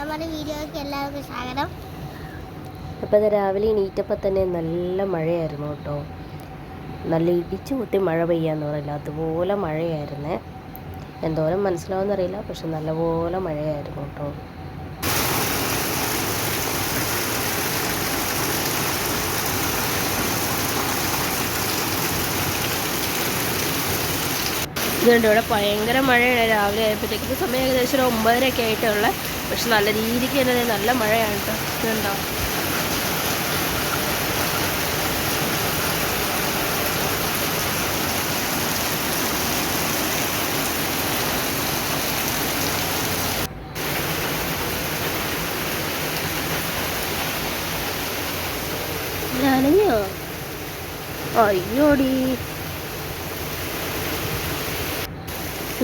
നമ്മുടെ വീഡിയോയ്ക്ക് എല്ലാവർക്കും സ്വാഗതം. അപ്പോൾ രാവിലെ എണീറ്റപ്പോൾ തന്നെ നല്ല മഴയായിരുന്നു കേട്ടോ. നല്ല ഇടിച്ചു കൂട്ടി മഴ പെയ്യാന്ന് പറയില്ല അതുപോലെ മഴയായിരുന്നേ. എന്തോരം മനസ്സിലാവുമെന്നറിയില്ല പക്ഷെ നല്ലപോലെ മഴയായിരുന്നു കേട്ടോ. ഇതുണ്ട് ഇവിടെ ഭയങ്കര മഴയാണ്. രാവിലെ ആയപ്പോഴത്തേക്കും സമയം ഏകദേശം ഒരു ഒമ്പതരയൊക്കെ ആയിട്ടുള്ള. പക്ഷെ നല്ല രീതിക്ക് തന്നെ നല്ല മഴയാണ് കേട്ടോ ഇതുണ്ടോ? അയ്യോടി.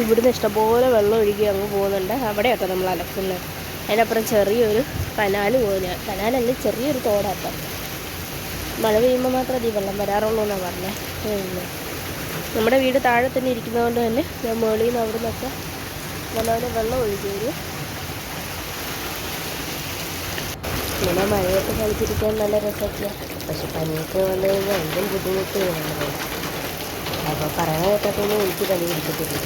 ഇവിടുന്ന് ഇഷ്ടംപോലെ വെള്ളം ഒഴുകി അങ്ങ് പോകുന്നുണ്ട്. അവിടെയൊക്കെ നമ്മൾ അലക്കുന്നത്. അതിനപ്പുറം ചെറിയൊരു കനാല് പോലെ കനാലല്ല ചെറിയൊരു തോടാട്ടോ. മഴ പെയ്യുമ്പോൾ മാത്രമേ ഈ വെള്ളം വരാറുള്ളൂ എന്നാണ് പറഞ്ഞത് നമ്മുടെ വീട് താഴെ തന്നെ ഇരിക്കുന്നതുകൊണ്ട് തന്നെ ഞാൻ മുകളിൽ നിന്ന് അവിടെ നിന്നൊക്കെ നല്ലപോലെ വെള്ളം ഒഴുകി വരും. ഇങ്ങനെ മഴയൊക്കെ കളിച്ചിരിക്കാൻ നല്ല രസമൊക്കെയാണ് പക്ഷെ പനിയൊക്കെ വന്നു കഴിഞ്ഞാൽ എന്തും ബുദ്ധിമുട്ട് വേണ്ടത് അപ്പോൾ പറയണ കേട്ടതൊന്നും എനിക്ക് തലയിൽ ഇരിക്കത്തില്ല.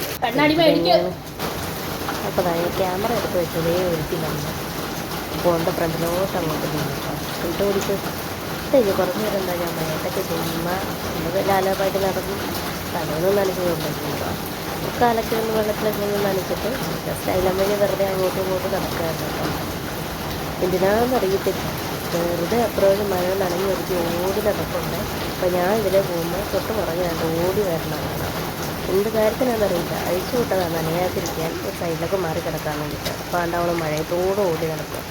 അപ്പോൾ ഞാൻ ക്യാമറ എടുത്ത് വെച്ചതേ നമ്മൾ ഫോണിന്റെ ഫ്രണ്ടിലോട്ട് അങ്ങോട്ട് നിന്നിട്ടോ എന്നിട്ട് ഓടിച്ച് കഴിഞ്ഞു കുറച്ച് നേരം എന്താ ഞാൻ മഴയത്തൊക്കെ ചെയ്യുമ്പോൾ നമ്മൾ ലാലപ്പായിട്ട് നടന്നു തലയൊന്നും നനച്ചുകൊണ്ടിരിക്കുക കാലൊക്കെ ഒന്ന് വെള്ളത്തിലൊക്കെ ഒന്ന് നനച്ചിട്ട് ജസ്റ്റ് അതിലമ്മേനെ വെറുതെ അങ്ങോട്ടും ഇങ്ങോട്ടും നടക്കുകയായിരുന്നു എന്തിനാണെന്ന് എന്തിനാണെന്നറിയത്തില്ല വെറുതെ അപ്പുറം മഴ നനഞ്ഞ് ഒരുക്കി ഓടി നടക്കുന്നുണ്ട് അപ്പോൾ ഞാൻ ഇതിലെ പോകുമ്പോൾ തൊട്ട് പുറകെ കണ്ട് ഓടി വരണമെന്നാണ് എന്ത് കാര്യത്തിനാണെന്നറിയില്ല അഴിച്ചു വിട്ടതാണ് നനയാതിരിക്കാൻ ഒരു സൈഡിലൊക്കെ മാറി കിടക്കാൻ വേണ്ടിയിട്ട്. അപ്പോൾ ആണ്ടവൾ മഴയത്തോടെ ഓടി നടക്കുക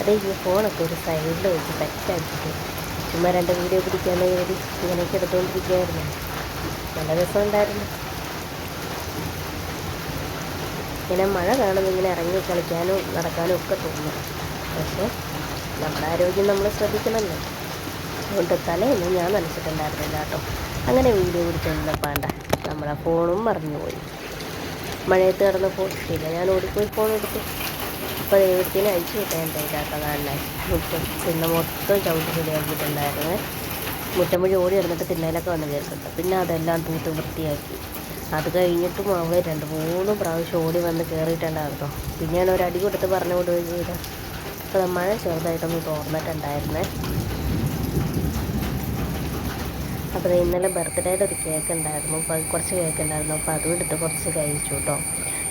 അതേ ഈ ഫോണൊക്കെ ഒരു സൈഡിൽ വെച്ച് സെറ്റാക്കിയിട്ട് ചുമ്മാ രണ്ട് വീഡിയോ പിടിക്കാൻ കയറി ഇങ്ങനെയൊക്കെ എടുത്തുകൊണ്ടിരിക്കുകയായിരുന്നു നല്ല രസമുണ്ടായിരുന്നു. ഇങ്ങനെ മഴ കാണുമ്പോൾ ഇങ്ങനെ ഇറങ്ങി കളിക്കാനും നടക്കാനും ഒക്കെ തോന്നും. പക്ഷേ നമ്മുടെ ആരോഗ്യം നമ്മൾ ശ്രദ്ധിക്കണമല്ലോ. അതുകൊണ്ട് തലേന്ന് ഞാൻ നനച്ചിട്ടുണ്ടായിരുന്നില്ല കേട്ടോ. അങ്ങനെ വീഡിയോ പിടിച്ചിരുന്നപ്പാണ്ട നമ്മളെ ഫോണും മറിഞ്ഞു പോയി മഴയത്ത് കിടന്നപ്പോൾ പിന്നെ ഞാൻ ഓടിപ്പോയി ഫോൺ എടുത്തു. അപ്പോൾ ദൈവത്തിന് അയച്ചു വിട്ടാൽ എന്തായാലും കേട്ടോ കാണാൻ മുറ്റം പിന്നെ മൊത്തം ചവിട്ടി ശരിയാക്കിയിട്ടുണ്ടായിരുന്നു മുറ്റം വഴി ഓടി ഇറന്നിട്ട് തിന്നലൊക്കെ വന്ന് കയറിട്ടുണ്ട് പിന്നെ അതെല്ലാം തൂത്ത് വൃത്തിയാക്കി. അത് കഴിഞ്ഞിട്ടും അവർ രണ്ട് മൂന്ന് പ്രാവശ്യം ഓടി വന്ന് കയറിയിട്ടുണ്ടായിരുന്നു. പിന്നെ ഞാൻ ഒരു അടി കൊടുത്ത് പറഞ്ഞു കൊടുക്കുകയും ചെയ്തു. അപ്പോൾ മഴ ചെറുതായിട്ടൊന്ന് തോർന്നിട്ടുണ്ടായിരുന്നേ. അപ്പോൾ ഇന്നലെ ബർത്ത്ഡേയുടെ ഒരു കേക്ക് ഉണ്ടായിരുന്നു. അപ്പോൾ കുറച്ച് കേക്ക് ഉണ്ടായിരുന്നു. അപ്പോൾ അതും എടുത്ത് കുറച്ച് കഴിച്ചു കേട്ടോ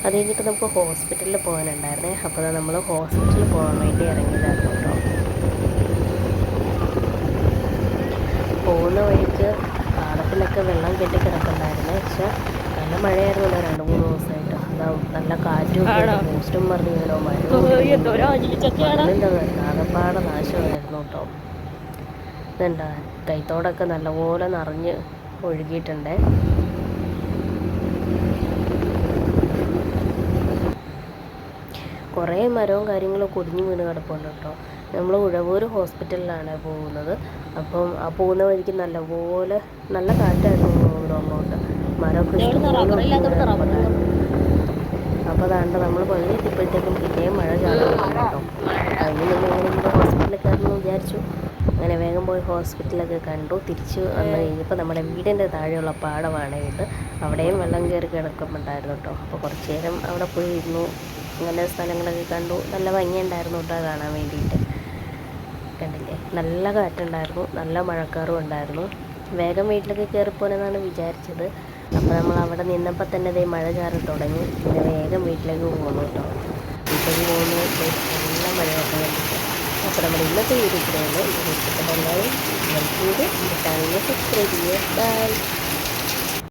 അത് കഴിഞ്ഞിട്ട് നമുക്ക് ഹോസ്പിറ്റലിൽ പോകാനുണ്ടായിരുന്നേ. അപ്പോൾ നമ്മൾ ഹോസ്പിറ്റലിൽ പോകാൻ വേണ്ടി ഇറങ്ങിയതായിരുന്നു കേട്ടോ പോകുന്ന വഴിക്ക് പാടത്തിലൊക്കെ വെള്ളം കെട്ടി കിടക്കുന്നുണ്ടായിരുന്നു പക്ഷെ നല്ല മഴയായിരുന്നല്ലോ രണ്ട് മൂന്ന് ദിവസമായിട്ട്. അതാ നല്ല കാറ്റും പോസ്റ്റും പറഞ്ഞു വീണോ മഴ ആകപ്പാടെ നാശമായിരുന്നു കേട്ടോ. എന്താ കൈത്തോടൊക്കെ നല്ലപോലെ നിറഞ്ഞ് ഒഴുകിയിട്ടുണ്ട്. കുറേ മരവും കാര്യങ്ങളൊക്കെ ഒടിഞ്ഞു വീണ് കിടപ്പുണ്ട് കേട്ടോ. നമ്മൾ ഉഴവൂർ ഹോസ്പിറ്റലിലാണ് പോകുന്നത്. അപ്പം ആ പോകുന്ന വഴിക്ക് നല്ലപോലെ നല്ല കാറ്റായിരുന്നു അങ്ങോട്ട്. മരമൊക്കെ അപ്പോൾ അതാണ്ട് നമ്മൾ പള്ളി എത്തിയപ്പോഴത്തേക്കും പിന്നെയും മഴ ചാടുന്നു കേട്ടോ. അതിന് എങ്ങനെയെങ്കിലും ഹോസ്പിറ്റലിൽ കയറണമെന്ന് വിചാരിച്ചു. അങ്ങനെ വേഗം പോയി ഹോസ്പിറ്റലൊക്കെ കണ്ടു. തിരിച്ചു വന്ന് കഴിഞ്ഞപ്പോൾ നമ്മുടെ വീടിന്റെ താഴെയുള്ള പാടമാണ് ഇത്. അവിടെയും വെള്ളം കയറി കിടക്കുന്നുണ്ടായിരുന്നു കേട്ടോ. അപ്പോൾ കുറച്ച് നേരം അവിടെ പോയി ഇരുന്നു. അങ്ങനെ സ്ഥലങ്ങളൊക്കെ കണ്ടു. നല്ല ഭംഗിയുണ്ടായിരുന്നു കേട്ടോ കാണാൻ വേണ്ടിയിട്ട്. കണ്ടില്ലേ? നല്ല കാറ്റുണ്ടായിരുന്നു. നല്ല മഴക്കാറും ഉണ്ടായിരുന്നു. വേഗം വീട്ടിലൊക്കെ കയറിപ്പോനെന്നാണ് വിചാരിച്ചത്. അപ്പോൾ നമ്മൾ അവിടെ നിന്നപ്പോൾ തന്നെ ഇതേ മഴ ചാറി തുടങ്ങി. പിന്നെ വേഗം വീട്ടിലേക്ക് പോകുന്നു കേട്ടോ. വീട്ടിലേക്ക് പോകുന്നു നല്ല മഴയൊക്കെ കണ്ടിട്ട്. അപ്പോൾ നമ്മുടെ ഇന്നത്തെ വീഡിയോ ഇത്രയുള്ളൂ ഇത് ഇഷ്ടപ്പെട്ട എല്ലാവരും ലൈക്ക് ചെയ്ത് ചാനലിനെ സബ്സ്ക്രൈബ് ചെയ്യുക. ബൈ.